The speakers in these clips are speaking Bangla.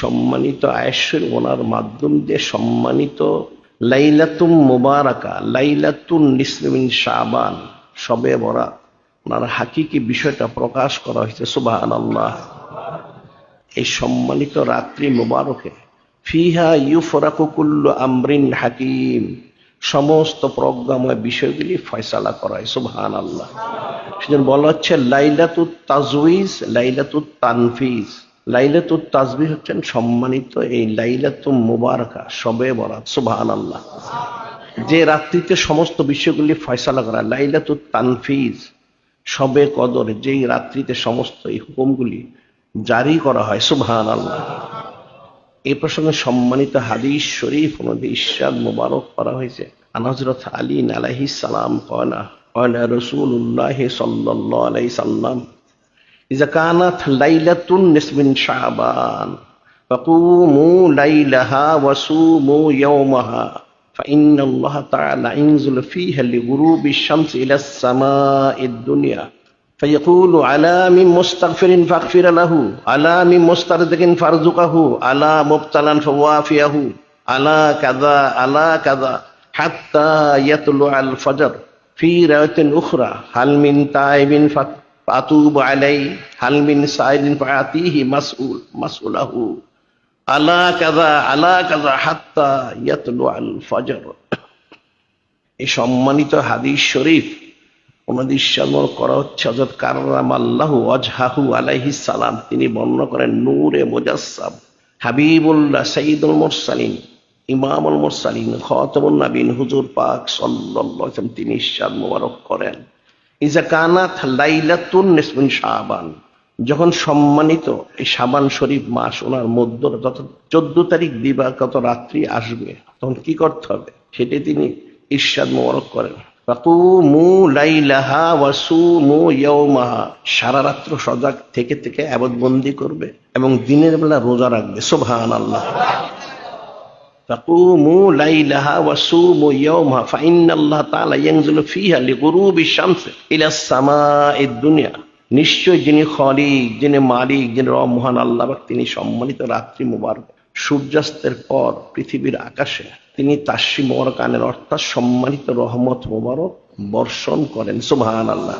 সম্মানিত আয়েশ্বর ওনার মাধ্যম দিয়ে সম্মানিত লাইলাতুম মুবারাকা, লাইলাতুন নিসলিমিন শাবান, সবে বরা ওনার হাকিকি বিষয়টা প্রকাশ করা হয়েছে সুবাহান আল্লাহ এই সম্মানিত রাত্রি মুবারকে, ফিহা ইউফরাকু কুল্লু আমরিন হাকিম, সমস্ত প্রজ্ঞাময় বিষয়গুলি ফয়সালা করা হয় সুবহান আল্লাহ সেজন্য বলা হচ্ছে লাইলাতুত তাজউইজ, লাইলাতুত তানফিজ। লাইলাতুত তাজবি হচ্ছেন সম্মানিত এই লাইলাতুম মুবারকা, সবে বরাত সুবহান আল্লাহ যে রাত্রিতে সমস্ত বিষয়গুলি ফয়সালা করা, লাইলাতুত তানফিজ, সবে কদর, যেই রাত্রিতে সমস্ত এই হুকুমগুলি জারি করা হয় সুবহান আল্লাহ এই প্রসঙ্গে সম্মানিত হাদিস শরীফ অনুযায়ী ইরশাদ মুবারক করা হয়েছে। আনাজরত আলী আলাইহিস সালাম কয়না কয়না রাসূলুল্লাহ সাল্লাল্লাহু আলাইহি সাল্লাম إذا كانت ليلة نصف من شعبان فقوموا ليلها وصوموا يومها فإن الله تعالى ينزل فيها لغروب الشمس إلى السماء الدنيا. فيقول على من مستغفر فاغفر له على من مسترزق فارزقه على مبتلا فوافيه على كذا على كذا حتى يطلع الفجر. في رواية أخرى هل من تائب فاتقى আলাই হালমিন সাইদিন পাতিহি মাসউল মাসউলাহু আলা কাজা আলা কাজা হাত্তা ইয়াতলু আল ফজর এই সম্মানিত হাদিস শরীফ ওনাদের করা হচ্ছে হজরত কারাম আল্লাহ অজহাহু আলাইহি সালাম। তিনি বর্ণনা করেন নূরে মুজাসসাব হাবিবুল্লাহ সঈদুল মুরসালিন, ইমামুল মুরসালিন খতমুল বিন হুজুর পাক সাল্লাল্লাহু আলাইহি তিনি ইরশাদ মুবারক করেন। যখন সম্মানিত এই সাবান শরীফ মাস ওনার মধ্য চোদ্দ তারিখ দিবাগত রাত্রি আসবে, তখন কি করতে হবে? সেটি তিনি ইরশাদ মোবারক করেন। সারা রাত্র সজাগ থেকে থেকে আবাদবন্দি করবে এবং দিনের বেলা রোজা রাখবে। সুবহানাল্লাহ ফাকুমু লাইলাহা ওয়াসুমু ইয়াউমাহা, ফাইন্নাল্লাহ তাআলা ইয়ানজিলু ফিহা লিগুরুবি শামস ইলা সামাইদ দুনিয়া। নিশ্চয় যিনি খলিক, যিনি মালিক, যিনি রব মহান আল্লাহ তিনি সম্মানিত রাত্রি মুবারক। সূর্যাস্তের পর পৃথিবীর আকাশে তিনি তাসি মোবারকানের অর্থাৎ সম্মানিত রহমত মোবারক বর্ষণ করেন। সুবহান আল্লাহ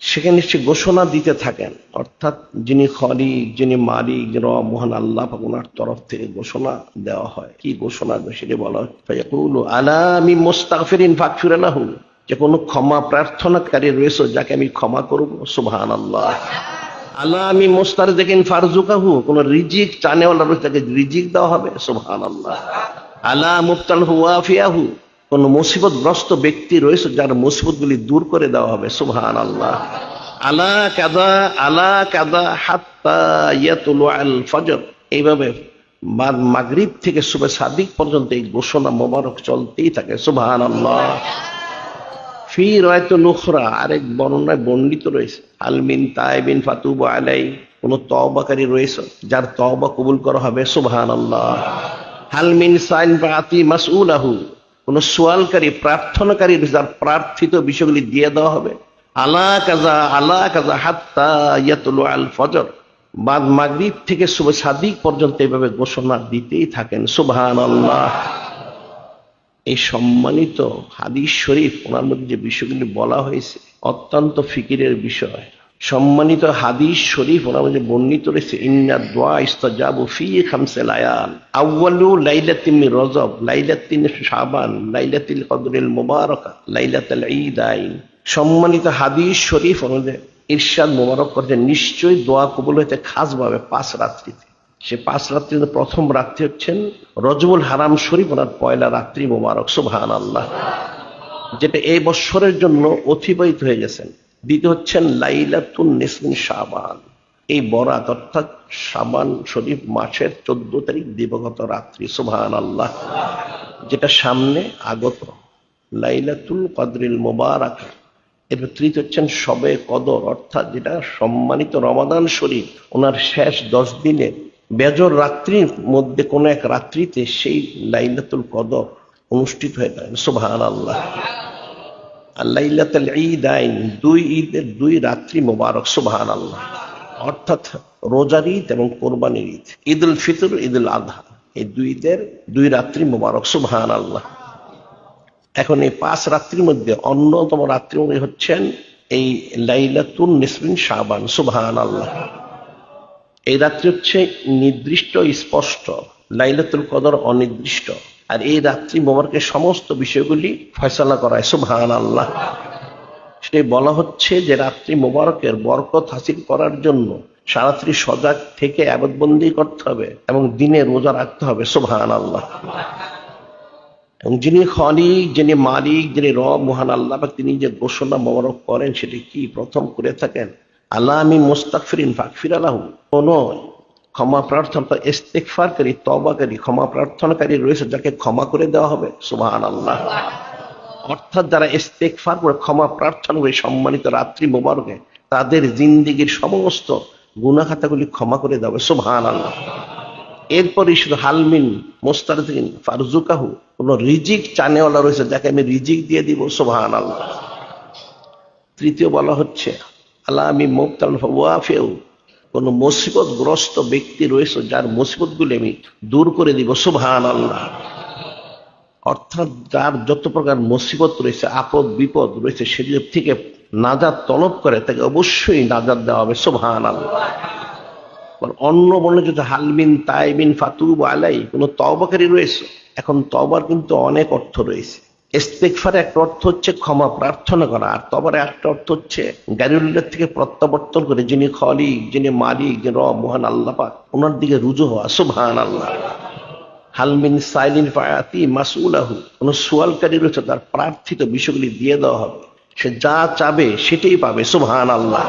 সেখানে সে ঘোষণা দিতে থাকেন। অর্থাৎ যিনি খলিক, যিনি মালিক রব, মহান আল্লাহ ওনার তরফ থেকে ঘোষণা দেওয়া হয়। কি ঘোষণা সেটা বলা হয়। আলা আমি মুস্তাগফিরিন ফাগফির লাহু। যে কোনো ক্ষমা প্রার্থনাকারী রয়েছে, যাকে আমি ক্ষমা করব সুবহান আল্লাহ আল্লাহ আমি মোস্তার দেখেন ফারজুকাহু কোন রিজিক চানেওয়ালা রয়েছে, তাকে রিজিক দেওয়া হবে সুবহান আল্লাহ আলা মুফতাল হুয়াফিয়াহু কোন মুসিবতগ্রস্ত ব্যক্তি রয়েছে যার মুসিবতগুলি দূর করে দেওয়া হবে সুবহান আল্লাহ আলা কাদা আলা কাদা হাত্তা আল এইভাবে মাগরিব থেকে সুবে সাদিক পর্যন্ত এই ঘোষণা মোবারক চলতেই থাকে সুবহান আল্লাহ ফি রয়তো নুখরা আরেক বর্ণনায় বর্ণিত রয়েছে আলমিন তাইবিন ফাতুব আলাই, কোন তওবাকারী রয়েছে যার তওবা কবুল করা হবে সুবহান আল্লাহ হালমিন সাইন বা বাতি মাসউলাহু কোন সোয়ালকারী, প্রার্থনাকারী যার প্রার্থিত বিষয়গুলি দিয়ে দেওয়া হবে। আলা কাজা আলা কাজা হাত্তা ইয়াতুলু আল ফজর। বাদ মাগরিব থেকে শুভ সাদিক পর্যন্ত এইভাবে ঘোষণা দিতেই থাকেন। সুবহান আল্লাহ এই সম্মানিত হাদিস শরীফ ওনার মধ্যে যে বিষয়গুলি বলা হয়েছে অত্যন্ত ফিকিরের বিষয়। সম্মানিত হাদিস শরীফ ওনার মধ্যে বর্ণিত রয়েছে, ইন্না দোয়া ইস্তাজাবু ফি খামসে লায়াল। আউয়ালু লাইলাতিন রজব, লাইলাতিন শাবান, লাইলাতিল কদরিল মুবারাকা, লাইলাতুল ঈদাইন। সম্মানিত হাদিস শরীফ অনুযায়ী ইরশাদ মোবারক করছে নিশ্চয়ই দোয়া কবুল হইতে খাসভাবে পাঁচ রাত্রিতে। সে পাঁচ রাত্রির প্রথম রাত্রি হচ্ছেন রজবুল হারাম শরীফ ওনার পয়লা রাত্রি মোবারক সুবহান আল্লাহ যেটা এই বৎসরের জন্য অতিবাহিত হয়ে গেছেন। দ্বিতীয় হচ্ছেন লাইলাতুন নিসমিন শাবান। এই বরাত অর্থাৎ শাবান শরীফ মাসের চোদ্দ তারিখ দিবগত রাত্রি সুবহান আল্লাহ যেটা সামনে আগত। লাইলাতুল কদরিল মোবারক। এরপর তৃতীয় হচ্ছেন সবে কদর, অর্থাৎ যেটা সম্মানিত রমাদান শরীফ, ওনার শেষ দশ দিনে বেজর রাত্রির মধ্যে কোন এক রাত্রিতে সেই লাইলাতুল কদর অনুষ্ঠিত হয়ে থাকে সুবহান আল্লাহ লাইলাতুল ঈদ আইন দুই ঈদের দুই রাত্রি মোবারক সুবহান আল্লাহ অর্থাৎ রোজার ঈদ এবং কোরবানির ঈদ। ঈদ উল ফিতর ঈদ উল আধা। এই দুই ঈদের দুই রাত্রি মোবারক সুবহান আল্লাহ এখন এই পাঁচ রাত্রির মধ্যে অন্যতম রাত্রি উনি হচ্ছেন এই লাইলাতুন নিসবিন শাবান সুবহান আল্লাহ এই রাত্রি হচ্ছে নির্দিষ্ট স্পষ্ট, লাইলাতুল কদর অনির্দিষ্ট। আর এই রাত্রি মোবারকের সমস্ত বিষয়গুলি ফয়সলা করায় সুবহান আল্লাহ সেটাই বলা হচ্ছে যে রাত্রি মোবারকের বরকত হাসিল করার জন্য সারাত্রি সজাগ থেকে আবদবন্দি করতে হবে এবং দিনে রোজা রাখতে হবে সুবহান আল্লাহ এবং যিনি খলিক যিনি মালিক, যিনি রব, মহান আল্লাহ বা তিনি যে ঘোষণা মোবারক করেন, সেটি কি প্রথম করে থাকেন? আল্লাহ আমি মোস্তাকফিরিন ফাকফির আলাহ কোন ক্ষমা প্রার্থনা ইস্তেকফারকারী তবাকারী ক্ষমা প্রার্থনাকারী রয়েছে যাকে ক্ষমা করে দেওয়া হবে সুবহান আল্লাহ অর্থাৎ যারা ইস্তেকফার করে, ক্ষমা প্রার্থনা করে সম্মানিত রাত্রি মোবারকে, তাদের জিন্দিগির সমস্ত গুনাখাতাগুলি ক্ষমা করে দেওয়া হবে সুবহান আল্লাহ এরপরে শুধু হালমিন মোস্তারদিন ফারজুকাহু, কোন রিজিক চানেওয়ালা রয়েছে, যাকে আমি রিজিক দিয়ে দিব সুবহান আল্লাহ তৃতীয় বলা হচ্ছে, আল্লাহ আমি মুক্তাল ওয়াফেও কোন মুসিবত গ্রস্ত ব্যক্তি রয়েছে যার মুসিবত গুলি আমি দূর করে দিব সুবহান আল্লাহ অর্থাৎ যার যত প্রকার মুসিবত রয়েছে, আপদ, বিপদ রয়েছে, সেগুলোর থেকে নাজাদ তলব করে তাকে অবশ্যই নাজাদ দেওয়া হবে সুবহান আল্লাহ অন্য বর্ণে যদি হালমিন তাইবিন ফাতুব আলাই, কোন তবাকারী রয়েছে, এখন তবার কিন্তু অনেক অর্থ রয়েছে। ইস্তেকফার একটা অর্থ হচ্ছে ক্ষমা, প্রার্থনা করা। আর তবার একটা অর্থ হচ্ছে গাড়িউল্লাহ থেকে প্রত্যাবর্তন করে, যিনি খলিক, যিনি মালিক, যিনি রব, মহান আল্লাহ পাক ওনার দিকে রুজু হওয়া। সুবহান আল্লাহ হালমিন সাইলিন ফায়াতি মাসুলাহু কোন সোয়ালকারী রয়েছে, তার প্রার্থিত বিষয়গুলি দিয়ে দেওয়া হবে। সে যা চাবে সেটাই পাবে। সুবহান আল্লাহ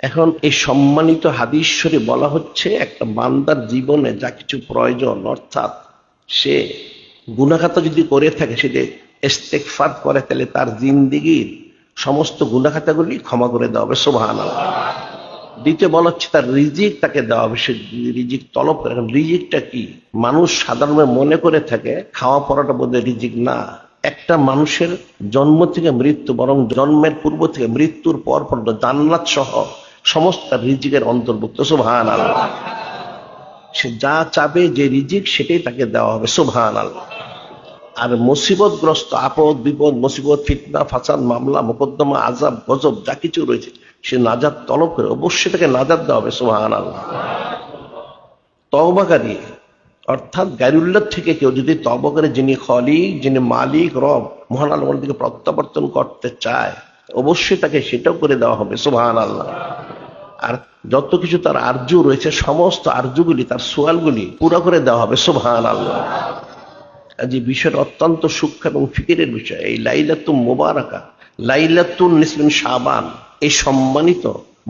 এখন এই সম্মানিত হাদিশ্বরে বলা হচ্ছে, একটা বান্দার জীবনে যা কিছু প্রয়োজন, অর্থাৎ সে গুণাখাতা যদি করে থাকে সেটা ইস্তেকফার করে, তাহলে তার জিন্দিগির সমস্ত গুণাখাতাগুলি ক্ষমা করে দেওয়া হবে সোভান দ্বিতীয় বলা হচ্ছে, তার রিজিক তাকে দেওয়া হবে, সে রিজিক তলব করে রিজিকটা কি? মানুষ সাধারণভাবে মনে করে থাকে, খাওয়া পড়াটা বোধহয় রিজিক না। একটা মানুষের জন্ম থেকে মৃত্যু, বরং জন্মের পূর্ব থেকে মৃত্যুর পর পর্যন্ত জান্নাত সহ সমস্ত রিজিকের অন্তর্ভুক্ত সুবহান আল্লাহ সে যা চাবে, যে রিজিক, সেটাই তাকে দেওয়া হবে। সুবহান আল্লাহ আর মুসিবতগ্রস্ত, আপদ, বিপদ, মুসিবত, ফিতনা, ফাসাদ, মামলা, মোকদ্দমা আজাব গজব, যা কিছু রয়েছে, সে নাজাদ তলব করে অবশ্যই তাকে নাজাদ দেওয়া হবে সুবহান আল্লাহ তওবাকারী অর্থাৎ গাইরুল্লাহ থেকে কেউ যদি তবা করে, যিনি খলিক, যিনি মালিক, রব, মহান আল্লাহর দিকে প্রত্যাবর্তন করতে চায়, অবশ্যই তাকে সেটাও করে দেওয়া হবে সুবহান আল্লাহ আর যত কিছু তার আর্য রয়েছে, সমস্ত আর্যগুলি তার সোয়ালগুলি পুরো করে দেওয়া হবে সুবহান আল্লাহ যে বিষয়টা অত্যন্ত সূক্ষ্ম এবং ফিকিরের বিষয়, এই লাইলাতুম মোবারকা, লাইলাতুন শাবান, এই সম্মানিত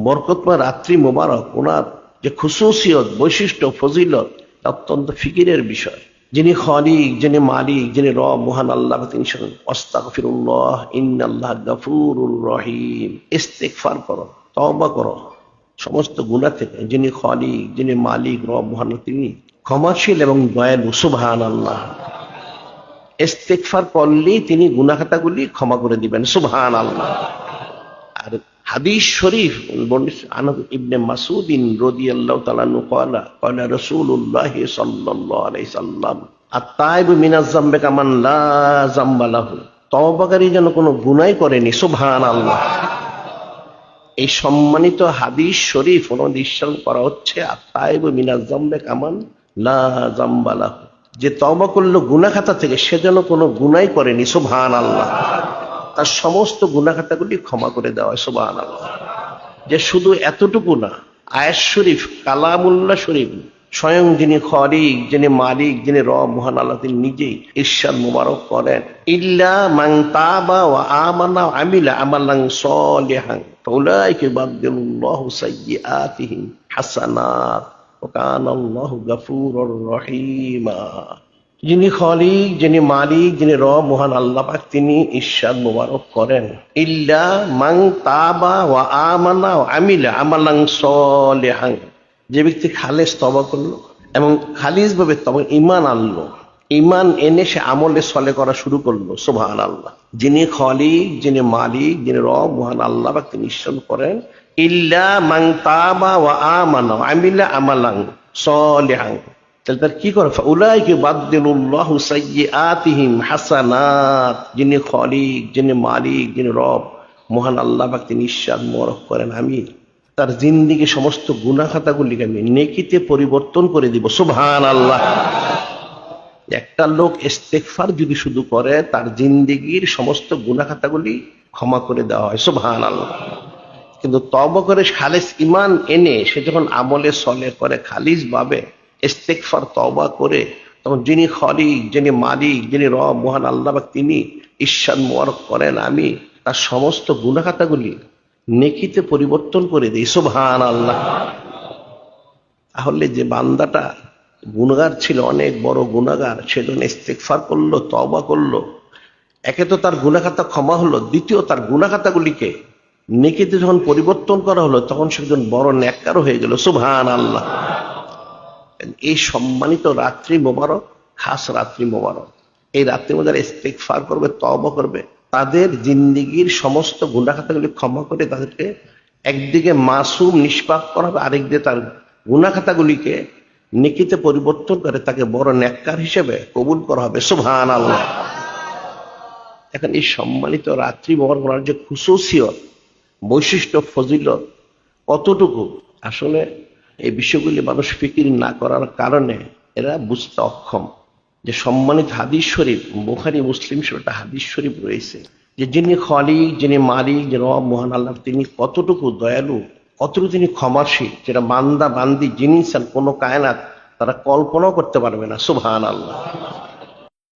বরকতময় রাত্রি মোবারক, ওনার যে খুশুসিয়ত বৈশিষ্ট্য, ফজিলত অত্যন্ত ফিকিরের বিষয়। যিনি খলিক, যিনি মালিক, যিনি রব, মহান আল্লাহ, তিনি অস্তাগফিরুল্লাহ ইন্নাল্লাহ গাফুরুর রহিম। ইস্তেগফার করো, তওবা করো। সমস্ত গুণা থেকে, যিনি খলিক, যিনি মালিক, রব মহান, তিনি ক্ষমাশীল এবং দয়ালু সুবহান আল্লাহ ইস্তেগফার করলেই তিনি গুনাখাতাগুলি ক্ষমা করে দিবেন সুবহান আল্লাহ আর হাদিস শরীফ আনদ ইবনে মাসুদিন রাদিয়াল্লাহু তাআলা নু ক্বালা ক্বালা রাসূলুল্লাহ সাল্লাল্লাহু আলাইহি সাল্লাম, আত-তাইবু মিনাজ যামবি কামান লা যামবা লাহু। তওবাকারী যেন কোনো গুনাহ করেনি, সুবহানাল্লাহ। এই সম্মানিত হাদিস শরীফ অনুদিশন করা হচ্ছে আত-তাইবু মিনাজ কামান লা যে তবা করল গুনাখাতা থেকে, সে যেন কোনো গুনাই করেনি, সুবহানাল্লাহ। তার সমস্ত গুনাখাতাগুলি ক্ষমা করে দেওয়া সোবাহান যে শুধু এতটুকু না, আয়াস শরীফ, কালামুল্লাহ শরীফ স্বয়ং যিনি খরিক যিনি মালিক, যিনি র মহান আল্লাহ, তিনি নিজেই ঈশ্বর মুবারক করেন। ইল্লা মাং তাবা ওয়া আমানা আমিলা আমালান সলিহান, ফাউলাইকা ইবাদদিল্লাহু সাইয়্যাতিহিম হাসানাত ওয়া কানা আল্লাহু গাফুরুর রহিমা। যিনি খলিক, যিনি মালিক, যিনি রব, মহান আল্লাহ পাক, তিনি ঈশ্বর মুবারক করেন। ইল্লা মাং তাবা ওয়া আমানা আমিলা আমালান সলিহান যে ব্যক্তি খালেস তবা করল এবং খালিজ ভাবে তবে ইমান আনলো ইমান এনে সে আমলে সলে করা শুরু করল সুবহান আল্লাহ যিনি খলিক, যিনি মালিক, যিনি রব, মহান আল্লাহ পাক তিনি ঈশ্বর করেন, ইল্লা মাং তাবা ওয়া আমানা ওয়া আমিলা সলিহান। তাহলে তার কি করে? উলাইকে বাদদিলুল্লাহু সাইয়্যাতিহিম হাসানাত। যিনি খলিক, যিনি মালিক, যিনি রব, মহান আল্লাহ পাক তিনি ঈশ্বর মরক করেন আমি তার জিন্দিগি সমস্ত গুনাহ খাতাগুলিকে আমি নেকিতে পরিবর্তন করে দিব। সুবহান আল্লাহ একটা লোক ইস্তেগফার যদি শুধু করে, তার জিন্দিগির সমস্ত গুনাহ খাতাগুলি ক্ষমা করে দেওয়া হয়। সুবহান আল্লাহ কিন্তু তব করে খালিস ইমান এনে সে যখন আমলে সলে করে খালিস ভাবে ইস্তেকফার তবা করে, তখন যিনি খলিক, যিনি মালিক, যিনি রব, মহান আল্লাহ পাক তিনি ঈশ্বর মোয়ারক করেন, আমি তার সমস্ত গুণাখাতাগুলি নেকিতে পরিবর্তন করে দিই সুবহান আল্লাহ তাহলে যে বান্দাটা গুণগার ছিল, অনেক বড় গুণাগার সেজন্য ইস্তেকফার করল তবা করল, একে তো তার গুণাখাতা ক্ষমা হলো, দ্বিতীয় তার গুণাখাতাগুলিকে নেকিতে যখন পরিবর্তন করা হলো, তখন সে একজন বড় ন্যাক্কারও হয়ে গেল সুবহান আল্লাহ এই সম্মানিত রাত্রি মোবারক, খাস রাত্রি মোবারক। এই রাত্রির মধ্যে ইস্তেকফার করবে তবা করবে তাদের জিন্দিগির সমস্ত গুণাখাতাগুলি ক্ষমা করে তাদেরকে একদিকে মাসুম, নিষ্পাপ করা হবে, আরেকদিকে তার গুণাখাতাগুলিকে নেকিতে পরিবর্তন করে তাকে বড় ন্যাক্কার হিসেবে কবুল করা হবে। সুবহান আল্লাহ এখন এই সম্মানিত রাত্রি করার যে খুশুসিয়ত বৈশিষ্ট্য, ফজিলত, কতটুকু, আসলে এই বিষয়গুলি মানুষ ফিকির না করার কারণে এরা বুঝতে অক্ষম। যে সম্মানিত হাদিস শরীফ, বোখারি, মুসলিম সেটা হাদিস শরীফ রয়েছে। যে যিনি খলিক, যিনি মালিক যে রব মহান আল্লাহ, তিনি কতটুকু দয়ালু, কতটুকু তিনি ক্ষমাসী যেটা বান্দা, বান্দি, জিনিস কোনো কায়নাত তারা কল্পনাও করতে পারবে না। সুবহান আল্লাহ